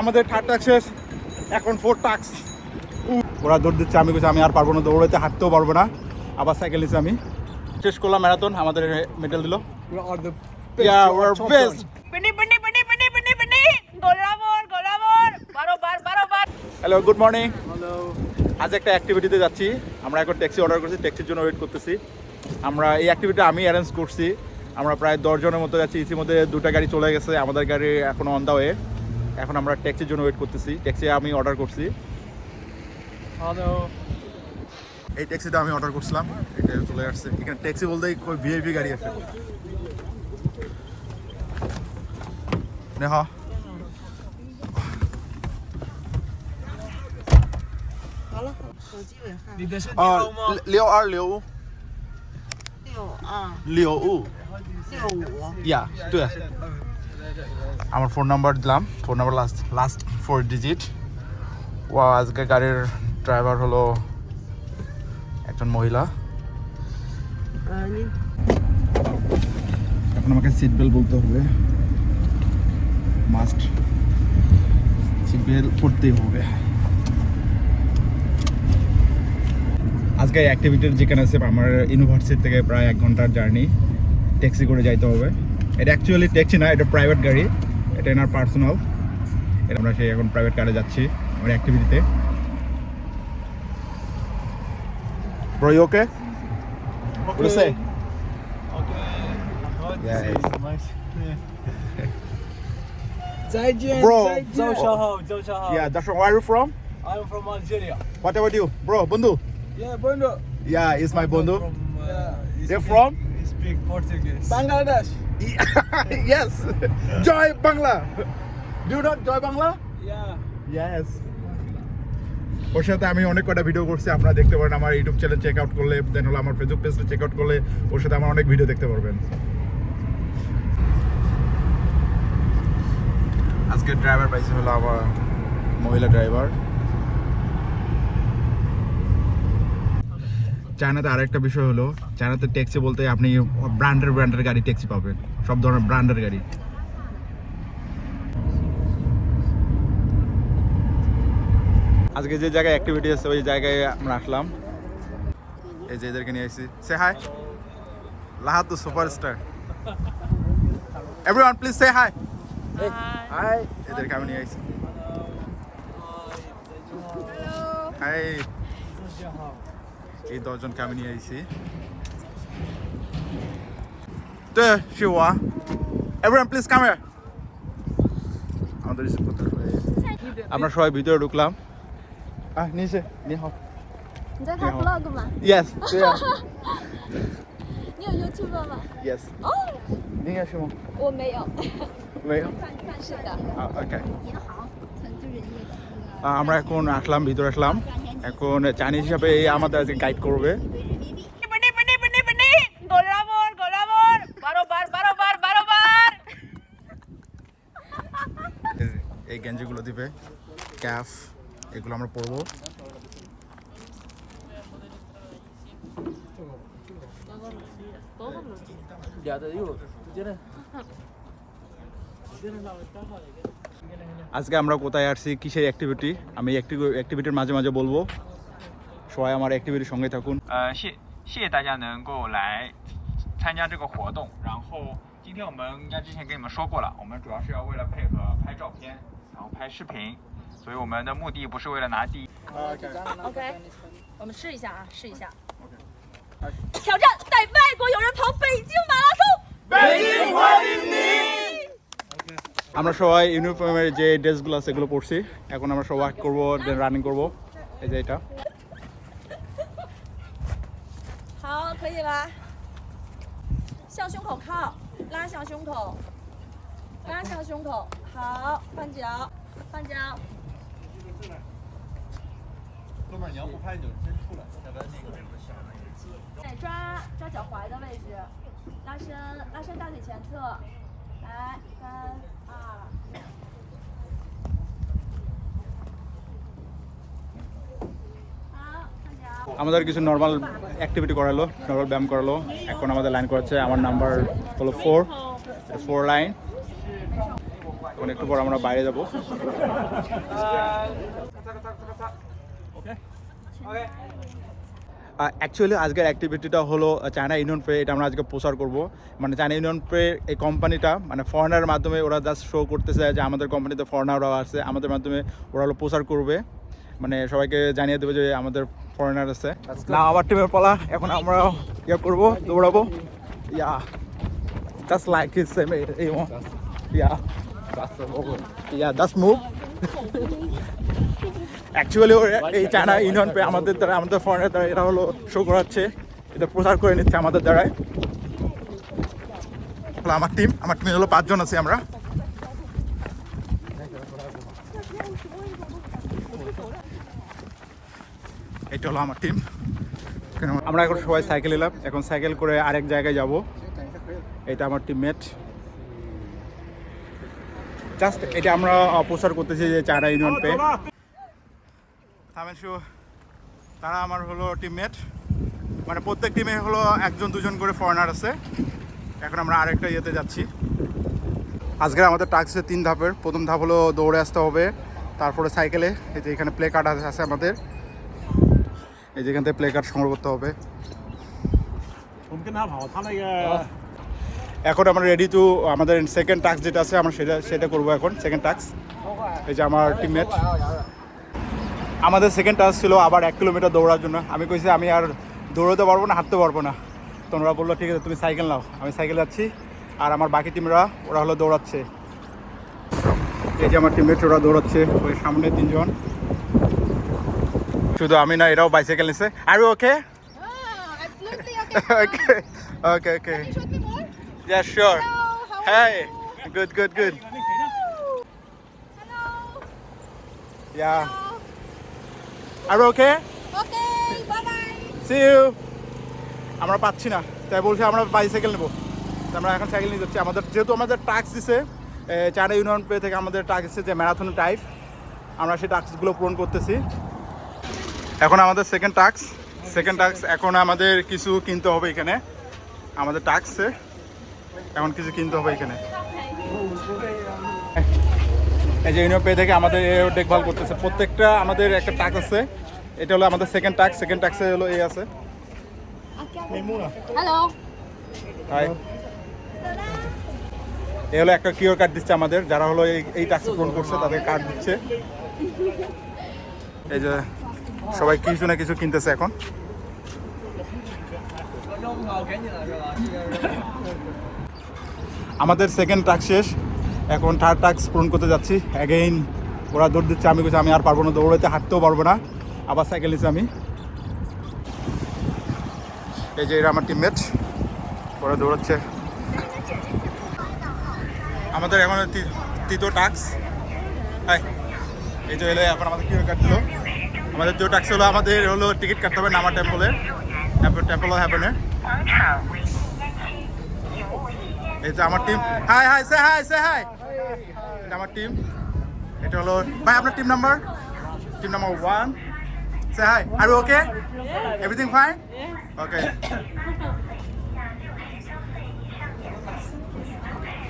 আমাদের third tax শেষ। এখন ফোর টাক্স ওরা দৌড় দিচ্ছে আমি কিছু আমি আর পারব না দৌড়াতে হাঁটতেও পারব না। আবার সাইকেল নিচ্ছি আমি। শেষ করলাম ম্যারাথন আমাদের মেডেল দিল. হ্যালো গুড মর্নিং আজ একটা অ্যাক্টিভিটিতে যাচ্ছি। আমরা এখন ট্যাক্সি অর্ডার করছি ট্যাক্সির জন্য ওয়েট করতেছি। আমরা এই অ্যাক্টিভিটি আমি অ্যারেঞ্জ করছি। আমরা প্রায় দশজনের মতো যাচ্ছি। ইতিমধ্যে দুটা গাড়ি চলে গেছে আমাদের গাড়ি এখনও অন দা ওয়ে এখন আমরা ট্যাক্সির জন্য ওয়েট করতেছি ট্যাক্সি আমি অর্ডার করছি Hello. এই ট্যাক্সিটা আমি অর্ডার করছিলাম এটা চলে আসছে এখানে ট্যাক্সি বলতেই ভিআইপি গাড়ি আছে নেহা 你的是 আ 六吗？六二六五六二六五六五。 ইয়া তুই আমার ফোন নাম্বার দিলাম। Phone number last last four digit ও আজকে গাড়ির ড্রাইভার হলো একজন মহিলা। এখন আমাকে সিট বেল্ট বলতে হবে। মাস্ট সিট বেল্ট পরতেই হবে। আজকে অ্যাক্টিভিটির যেখানে আছে, আমার ইউনিভার্সিটি থেকে প্রায় এক ঘণ্টার জার্নি ট্যাক্সি করে যাইতে হবে। এটা অ্যাকচুয়ালি ট্যাক্সি না এটা প্রাইভেট গাড়ি এটা এনার পার্সোনাল আমরা সেই এখন প্রাইভেট কারে যাচ্ছি আমার অ্যাক্টিভিটিতে ওকে বন্ধু ইয়া ইস মাই বন্ধু from Speak Portuguese. Bangladesh. yes! Joy Bangla! Do you know Joy Bangla? Yeah. Yes ওর সাথে আমি অনেক কটা ভিডিও করছি আপনারা দেখতে পারেন আমার ইউটিউব চ্যানেল চেক আউট করলে দেন হলো আমার ফেসবুক পেজটা চেক আউট করলে ওর সাথে আমার অনেক ভিডিও দেখতে পারবেন আজকে ড্রাইভার পাইছে হলো আমার মহিলা ড্রাইভার চায়নাতে আরেকটা বিষয় হলো চায়নাতে ট্যাক্সি বলতে আপনি ব্র্যান্ডের ব্র্যান্ডের গাড়ি ট্যাক্সি পাবেন। সব ধরনের ব্র্যান্ডের গাড়ি। আজকে যে জায়গায় অ্যাক্টিভিটি আছে ওই জায়গায় আমরা আসলাম। এই যে এদেরকে নিয়ে আসছি। Say hi লাহাতু superstar everyone please say hi hi এদেরকে আমি নিয়ে আসছি। হাই এই দশজনকে আমি নিয়ে আসছি তো Shiva everyone please come here আমাদের রিসিভ করতে হবে আমরা সবাই ভিতরে ঢুকলাম আহ নিচে নি হাও 你在拍你好 vlog 吗？ Yes 对啊你有 YouTube 吗？ Yes 哦，你也是吗我没有。没有是的。 ওকে আমরা এখন আসলাম ভিতরে আসলাম এখন চাইনি হিসাবে আমাদের গাইড করবে। এই গেঞ্জিগুলো দিবে ক্যাফ এগুলো আমরা পরবো। আজকে আমরা কোথায় আসছি কিসের অ্যাক্টিভিটি আমি অ্যাক্টিভিটির মাঝে মাঝে বলবো সবাই আমার অ্যাক্টিভিটির সঙ্গে থাকুন 呃，谢谢谢大家能够来参加这个活动。然后今天我们应该之前跟你们说过了，我们主要是要为了配合拍照片，然后拍视频，所以我们的目的不是为了拿第一。 OK，我们试一下啊，试一下。挑战带外国友人跑北京马拉松。 আমরা সবাই ইউনিফর্মের যে ড্রেসগুলো আছে সেগুলো পরছি এখন আমরা সব ওয়ার্ক করবো দেন রানিং করবো এই যে এটা 好，可以了。向胸口靠，拉向胸口，拉向胸口。好，换脚，换脚。哥们儿，你要不拍你就先出来，要不然那个哎，抓抓脚踝的位置，拉伸拉伸大腿前侧，来，三二一。好，换脚。 আমাদের কিছু নর্মাল অ্যাক্টিভিটি করালো নর্মাল ব্যায়াম করালো। এখন আমাদের লাইন করাচ্ছে, আমার নাম্বার হলো ফোর ফোর লাইন এখন একটু পর আমরা বাইরে যাব। অ্যাকচুয়ালি আজকের অ্যাক্টিভিটিটা হলো চায়না ইউনিয়ন পে এটা আমরা আজকে প্রচার করব। মানে চায়না ইউনিয়ন পে এই কোম্পানিটা মানে ফরেনার মাধ্যমে ওরা জাস্ট শো করতেছে যে আমাদের কোম্পানিতে ফরেনাররাও আছে আমাদের মাধ্যমে ওরা হলো প্রচার করবে। মানে সবাইকে জানিয়ে দেবে যে আমাদের ফরেনার আছে। না আমার টিমের পালা এখন আমরা ইয়ে করব দৌড়াবো। Ya just like is ya ya just move actually এই চায়না ইউনিয়ন পে আমাদের দ্বারা আমাদের ফরেনের দ্বারা এটা হলো শো করাচ্ছে। এটা প্রচার করে নিচ্ছে আমাদের দ্বারাই। হলো আমার টিম আমার টিমে হলো পাঁচজন আছি আমরা। এটা হলো আমার টিম আমরা এখন সবাই সাইকেল এলাম। এখন সাইকেল করে আরেক জায়গায় যাব। এটা আমার টিমমেট জাস্ট এটা আমরা প্রচার করতেছি যে চায়না ইউনিয়ন পে। থামেনশু তারা আমার হলো টিমমেট মানে প্রত্যেক টিমে হলো একজন দুজন করে ফরেনার আছে। এখন আমরা আরেকটা ইয়েতে যাচ্ছি। আজকে আমাদের টাস্ক তিন ধাপের। প্রথম ধাপ হলো দৌড়ে আসতে হবে তারপরে সাইকেলে এই যে এখানে প্লে কার্ড আছে আমাদের। এই যে এখান থেকে প্লে কার্ড সংগ্রহ করতে হবে। এখন আমরা রেডি টু আমাদের সেকেন্ড টাস্ক যেটা আছে আমরা সেটা সেটা করব এখন সেকেন্ড টাস্ক এই যে আমার টিমমেট আমাদের সেকেন্ড টাস্ক ছিল আবার এক কিলোমিটার দৌড়ার জন্য। আমি কইছি আমি আর দৌড়াতে পারব না হাঁটতে পারব না। তোমরা বলল ঠিক আছে তুমি সাইকেল নাও। আমি সাইকেল যাচ্ছি। আর আমার বাকি টিমরা ওরা হলো দৌড়াচ্ছে। এই যে আমার টিমমেট ওরা দৌড়াচ্ছে ওই সামনে তিনজন। শুধু আমি না এরাও বাইসাইকেল নিছে। আর ওকে. ওকে ওকে ওকে Yeah, sure. Hello, Hey, good, good, good. you? Hello. Yeah. Hello. Are you okay? Okay, bye bye. See you. আমরা পাচ্ছি না তাই বলছি আমরা বাইসাইকেল নেব আমরা এখন সাইকেল নিয়ে যাচ্ছি আমাদের যেহেতু আমাদের টাস্ক দিছে চায়না ইউনিয়ন পে থেকে আমাদের টাস্ক দিচ্ছে যে ম্যারাথন টাইপ আমরা সেই টাস্কগুলো পূরণ করতেছি এখন আমাদের সেকেন্ড টাস্ক সেকেন্ড টাস্ক এখন আমাদের কিছু কিনতে হবে এখানে আমাদের টাস্কে এখন কিছু কিনতে হবে এখানে। এই যে ইউনিয়ন পে থেকে আমাদের দেখভাল করতেছে। প্রত্যেকটা আমাদের একটা টাস্ক আছে। এটা হলো আমাদের সেকেন্ড টাস্ক সেকেন্ড টাস্কে হলো এই আছে। Hello. হাই এ হলো একটা কিওর কার্ড দিচ্ছে আমাদের। যারা হলো এই টাস্ক পূরণ করছে তাদের কার্ড দিচ্ছে। এই যে সবাই কিছু না কিছু কিনতেছে এখন। আমাদের সেকেন্ড টাস্ক শেষ। এখন থার্ড টাস্ক পূরণ করতে যাচ্ছি। অ্যাগেইন ওরা দৌড় দিচ্ছে, আমি বলছি আমি আর পারব না দৌড়াতে হাঁটতেও পারব না। আবার সাইকেল নিচ্ছি আমি। এই যে, এরা আমার টিমমেট ওরা দৌড়াচ্ছে। আমাদের এখন তৃতীয় টাক্স হাই, এই যে এলে, এখন আমাদের কীভাবে কাটলো। আমাদের তৃতীয় টাক্স হলো, আমাদের হলো টিকিট কাটতে হবে নামা টেম্পলে টেম্পল হ্যাপেনে এই আমার team hi hi say hi say hi এটা আমার টিম এটা হলো ভাই, আপনার team number team number one say hi আর ওকে এভরিথিং ফাইন ওকে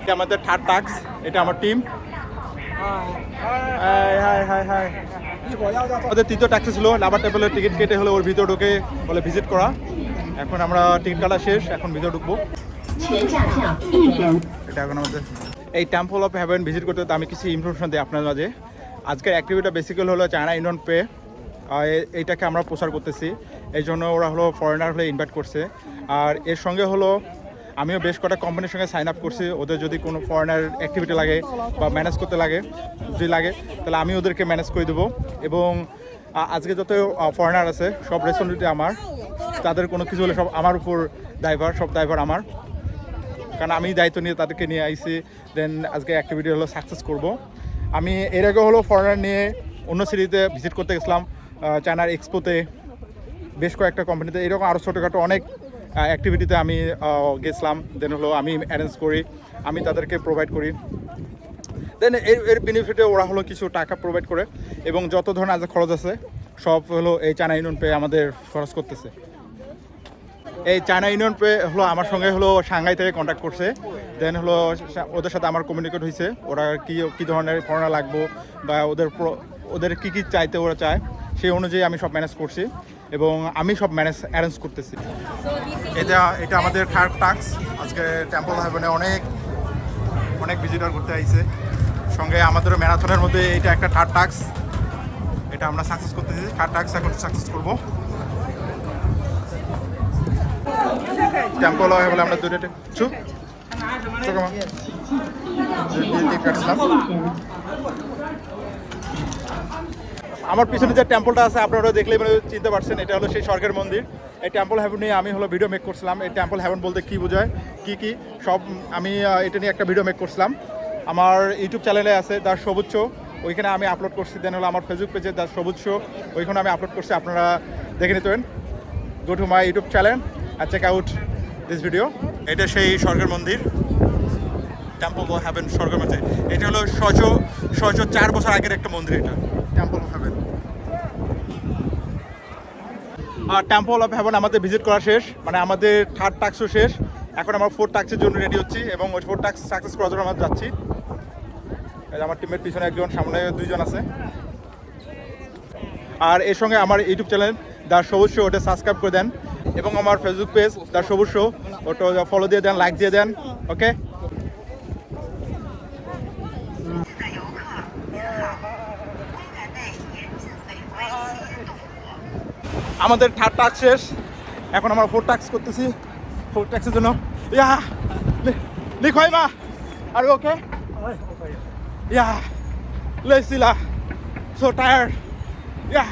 এটা আমাদের থার্ড টাক্স এটা আমার টিম আমাদের তৃতীয় ট্যাক্সি ছিল লাভার টেবিলের টিকিট কেটে হলে ওর ভিতর ঢুকে বলে ভিজিট করা। এখন আমরা টিকিট কাটা শেষ। এখন ভিতরে ঢুকবো। এই টেম্পল অফ হ্যাভেন ভিজিট করতে আমি কিছু ইনফরমেশন দিই আপনার মাঝে। আজকের অ্যাক্টিভিটি বেসিক্যালি হলো চায়না ইউনিয়ন পে এইটাকে আমরা প্রচার করতেছি। এই জন্য ওরা হলো ফরেনার হলে ইনভাইট করছে। আর এর সঙ্গে হলো আমিও বেশ কটা কোম্পানির সঙ্গে সাইন আপ করছি। ওদের যদি কোনো ফরেনার অ্যাক্টিভিটি লাগে বা ম্যানেজ করতে লাগে, যদি লাগে, তাহলে আমি ওদেরকে ম্যানেজ করে দেবো। এবং আজকে যত ফরেনার আছে, সব রেসপন্সিবিলিটি আমার। তাদের কোনো কিছু হলে সব আমার উপর ড্রাইভার সব ড্রাইভার আমার। কারণ আমি দায়িত্ব নিয়ে তাদেরকে নিয়ে আইসি দেন আজকে অ্যাক্টিভিটি হলো সাকসেস করব। আমি এর আগে হলো ফরেনার নিয়ে অন্য সিরিজে ভিজিট করতে গেছিলাম চায়নার এক্সপোতে বেশ কয়েকটা কোম্পানিতে এরকম আরও ছোটোখাটো অনেক অ্যাক্টিভিটিতে আমি গেছিলাম। দেন হলো আমি অ্যারেঞ্জ করি, আমি তাদেরকে প্রোভাইড করি। দেন এর এর বেনিফিটে ওরা হলো কিছু টাকা প্রোভাইড করে, এবং যত ধরনের আজ খরচ আছে, সব হলো এই চায়না ইউনিয়ন পে আমাদের খরচ করতেছে। এই চায়না ইউনিয়ন পে হলো আমার সঙ্গে হলো সাংহাই থেকে কন্ট্যাক্ট করছে। দেন হলো ওদের সাথে আমার কমিউনিকেট হয়েছে। ওরা কি কি ধরনের ফর্না লাগবো বা ওদের ওদের কি কি চাইতে ওরা চায়, সেই অনুযায়ী আমি সব ম্যানেজ করছি এবং আমি সব ম্যানেজ অ্যারেঞ্জ করতেছি। এটা এটা আমাদের থার্ড টাক্স আজকে টেম্পল হেভেনে অনেক অনেক ভিজিটর ঘুরতে আইছে। সঙ্গে আমাদের ম্যারাথনের মধ্যে এটা একটা থার্ড টাক্স এটা আমরা সাকসেস করতেছি। থার্ড টাক্স এখন সাকসেস করব। আমরা দুটো চুপ। চুপ আমার পিছনে যে টেম্পলটা আছে আপনারা দেখলেই মানে চিনতে পারছেন, এটা হলো সেই স্বর্গের মন্দির। এই টেম্পল হ্যাভেন নিয়ে আমি হলো ভিডিও মেক করছিলাম। এই টেম্পল হ্যাভেন বলতে কি বোঝায়, কি কি, সব আমি এটা নিয়ে একটা ভিডিও মেক করছিলাম। আমার ইউটিউব চ্যানেলে আছে দ্য সবুজ শো ওইখানে আমি আপলোড করছি। দেন হলো আমার ফেসবুক পেজে দ্য সবুজ শো ওইখানে আমি আপলোড করছি। আপনারা দেখে নিতেন go to my YouTube channel R check out this video এটা সেই স্বর্গের মন্দির। টেম্পল অফ হ্যাভেন স্বর্গের মধ্যে এটা হলো ছয়শো ছয়শো চার বছর আগের একটা মন্দির এটা। টেম্পল অফ হ্যাভেন আর টেম্পল অফ হ্যাভেন আমাদের ভিজিট করা শেষ। মানে আমাদের থার্ড টাক্সও শেষ। এখন আমরা ফোর টাক্সের জন্য রেডি হচ্ছি এবং ওই ফোর টাক্স সাকসেস করার জন্য আমরা যাচ্ছি। আমার টিমের পিছনে একজন সামনে দুইজন আছে। আর এর সঙ্গে আমার YouTube channel the Sabuj show ওটা সাবস্ক্রাইব করে দেন। এবং আমার Facebook page the Sabuj show ওটা ফলো দিয়ে দেন লাইক দিয়ে দেন ওকে আমাদের থার্ড টাক্স শেষ। এখন আমরা ফোর টাক্স করতেছি। ফোর টাক্সের জন্য। ইয়া লিখ হয় মা। আর ওকে ইয়া লেছিলা সো টায়ার্ড ইয়া।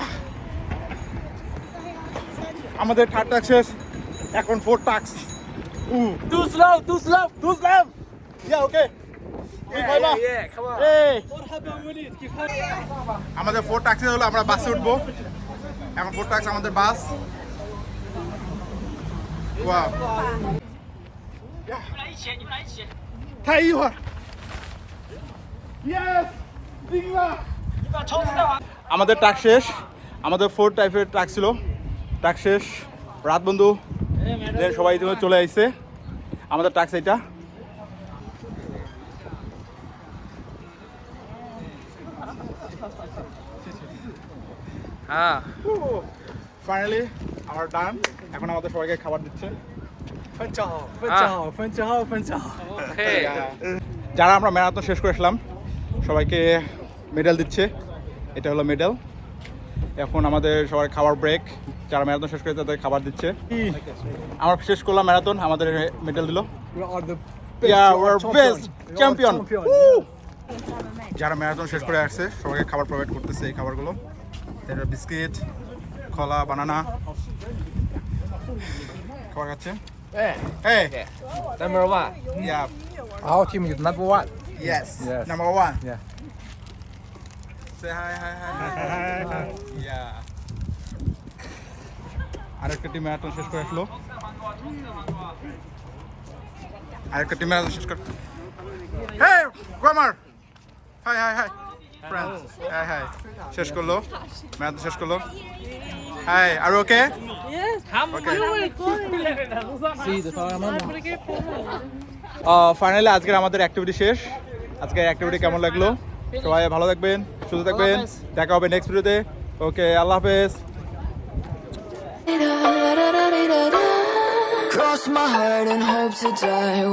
আমাদের থার্ড টাক্স শেষ এখন ফোর টাক্স উ too slow too slow too slow yeah okay লিখ হয় মা এই আমাদের ফোর টাক্সি হলো আমরা বাসে উঠবো এখন ফোর টাক্স আমাদের বাস ওয়াও 太一会儿，yes，定了。আমাদের টাক শেষ আমাদের ফোর টাইপের ট্রাক ছিল টাক শেষ। রাত বন্ধু সবাই ইতিমধ্যে চলে আসছে আমাদের টাক্স এটা। হ্যাঁ। ফাইনালি আমার ডান এখন আমাদের সবাইকে খাবার দিচ্ছে। হ্যাঁ। যারা আমরা ম্যারাথন শেষ করে আসলাম সবাইকে মেডেল দিচ্ছে। এটা হলো মেডেল এখন আমাদের সবার খাবার ব্রেক যারা ম্যারাথন শেষ করে তাদের খাবার দিচ্ছে আমরা শেষ করলাম ম্যারাথন আমাদের মেডেল দিল. Woo! যারা ম্যারাথন শেষ করে আসছে সবাইকে খাবার প্রোভাইড করতেছে এই খাবারগুলো এটা বিস্কিট কলা বানানা খাবার খাচ্ছে Hey, Hey, number one. yeah, Our team is number one. yes, Yes. number one. Yeah. Say hi, hi, hi, hi, hi. Yeah. আরেকটা টিম ম্যারাথন শেষ করে আসলো। আরেকটা টিম ম্যারাথন শেষ করে। Hey grammar hi hi hi friends hi hi শেষ করল। Marathon শেষ করল। হাই আর ওকে ওকে ফাইনালি আজকের আমাদের অ্যাক্টিভিটি শেষ। আজকের অ্যাক্টিভিটি কেমন লাগল? সবাই ভালো থাকবেন। সুস্থ থাকবেন দেখা হবে নেক্সট ভিডিওতে ওকে আল্লাহ হাফেজ Cross my heart and hope to die.